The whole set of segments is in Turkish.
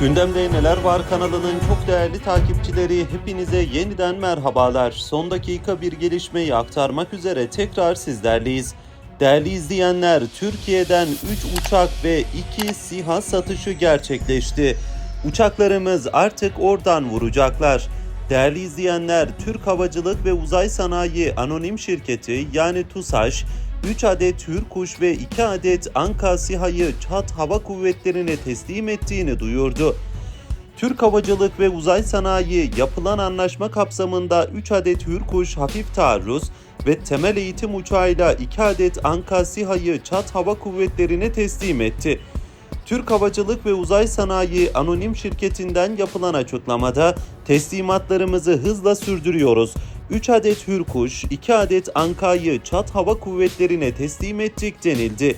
Gündemde Neler Var kanalının çok değerli takipçileri hepinize yeniden merhabalar. Son dakika bir gelişmeyi aktarmak üzere tekrar sizlerleyiz. Değerli izleyenler, Türkiye'den 3 uçak ve 2 SİHA satışı gerçekleşti. Uçaklarımız artık oradan vuracaklar. Değerli izleyenler, Türk Havacılık ve Uzay Sanayi Anonim Şirketi yani TUSAŞ 3 adet Hürkuş ve 2 adet Anka SİHA'yı Çat Hava Kuvvetleri'ne teslim ettiğini duyurdu. Türk Havacılık ve Uzay Sanayi yapılan anlaşma kapsamında 3 adet Hürkuş hafif taarruz ve temel eğitim uçağıyla 2 adet Anka SİHA'yı Çat Hava Kuvvetleri'ne teslim etti. Türk Havacılık ve Uzay Sanayi Anonim Şirketi'nden yapılan açıklamada teslimatlarımızı hızla sürdürüyoruz. 3 adet Hürkuş, 2 adet Anka'yı Çat Hava Kuvvetleri'ne teslim ettik denildi.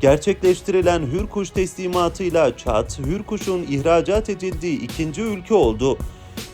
Gerçekleştirilen Hürkuş teslimatıyla Çat, Hürkuş'un ihracat edildiği ikinci ülke oldu.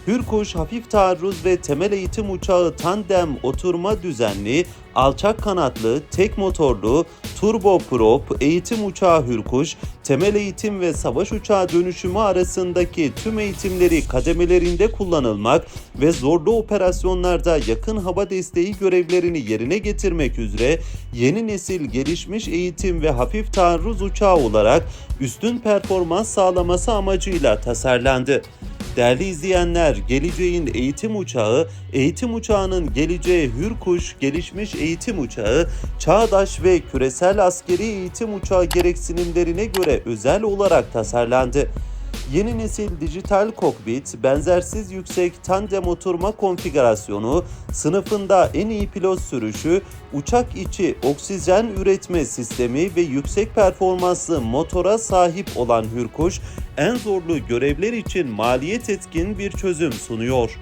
Hürkuş hafif taarruz ve temel eğitim uçağı tandem oturma düzenli, alçak kanatlı, tek motorlu, turboprop eğitim uçağı Hürkuş, temel eğitim ve savaş uçağı dönüşümü arasındaki tüm eğitimleri kademelerinde kullanılmak ve zorlu operasyonlarda yakın hava desteği görevlerini yerine getirmek üzere yeni nesil gelişmiş eğitim ve hafif taarruz uçağı olarak üstün performans sağlaması amacıyla tasarlandı. Değerli izleyenler, geleceğin eğitim uçağı, eğitim uçağının geleceği Hürkuş gelişmiş eğitim uçağı, çağdaş ve küresel askeri eğitim uçağı gereksinimlerine göre özel olarak tasarlandı. Yeni nesil dijital kokpit, benzersiz yüksek tandem oturma konfigürasyonu, sınıfında en iyi pilot sürüşü, uçak içi oksijen üretme sistemi ve yüksek performanslı motora sahip olan Hürkuş, en zorlu görevler için maliyet etkin bir çözüm sunuyor.